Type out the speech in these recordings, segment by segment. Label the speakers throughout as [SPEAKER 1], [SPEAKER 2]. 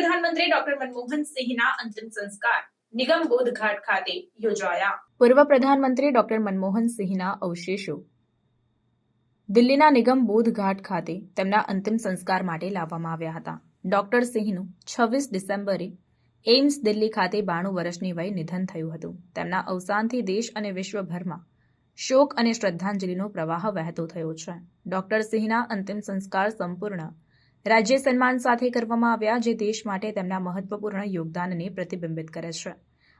[SPEAKER 1] પ્રધાનમંત્રી ડોક્ટર મનમોહન સિંહના અંતિમ સંસ્કાર, નિગમ બોધઘાટ ખાતે યોજાયા.
[SPEAKER 2] પૂર્વ પ્રધાનમંત્રી ડોક્ટર મનમોહન સિંહના અવશેષો. દિલ્હીના નિગમ બોધઘાટ ખાતે તેમના અંતિમ સંસ્કાર માટે લાવવામાં આવ્યા હતા. ડોક્ટર સિંહનું છવ્વીસ ડિસેમ્બરે એઇમ્સ દિલ્હી ખાતે બાણું વર્ષની વયે નિધન થયું હતું. તેમના અવસાનથી દેશ અને વિશ્વભરમાં શોક અને શ્રદ્ધાંજલિનો પ્રવાહ વહેતો થયો છે. ડોક્ટર સિંહના અંતિમ સંસ્કાર સંપૂર્ણ રાજ્ય સન્માન સાથે કરવામાં આવ્યા જે દેશ માટે તેમના મહત્વપૂર્ણ યોગદાનને પ્રતિબિંબિત કરે છે.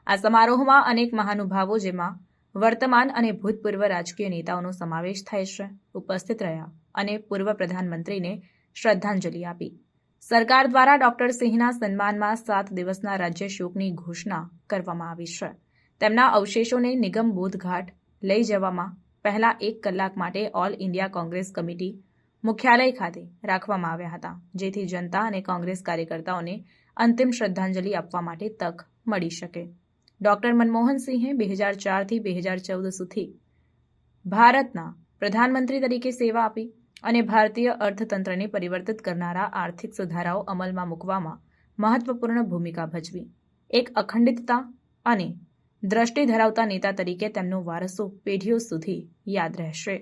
[SPEAKER 2] આ સમારોહમાં અનેક મહાનુભાવો જેમાં વર્તમાન અને ભૂતપૂર્વ રાજકીય નેતાઓનો સમાવેશ થાય છે, ઉપસ્થિત રહ્યા અને પૂર્વ પ્રધાનમંત્રીને શ્રદ્ધાંજલિ આપી. સરકાર દ્વારા ડોક્ટર સિંહના સન્માનમાં સાત દિવસના રાજ્ય શોકની ઘોષણા કરવામાં આવી છે. તેમના અવશેષોને નિગમ બોધઘાટ લઈ જવામાં પહેલા એક કલાક માટે ઓલ ઇન્ડિયા કોંગ્રેસ કમિટી મુખ્યાલય ખાતે રાખવામાં આવ્યા હતા, જેથી જનતા અને કોંગ્રેસ કાર્યકર્તાઓને અંતિમ શ્રદ્ધાંજલિ આપવા માટે તક મળી શકે. ડોક્ટર મનમોહન સિંહે બે હજાર ચારથી બે હજાર ચૌદ સુધી ભારતના પ્રધાનમંત્રી તરીકે સેવા આપી અને ભારતીય અર્થતંત્રને પરિવર્તિત કરનારા આર્થિક સુધારાઓ અમલમાં મૂકવામાં મહત્વપૂર્ણ ભૂમિકા ભજવી. એક અખંડિતતા અને દ્રષ્ટિ ધરાવતા નેતા તરીકે તેમનો વારસો પેઢીઓ સુધી યાદ રહેશે.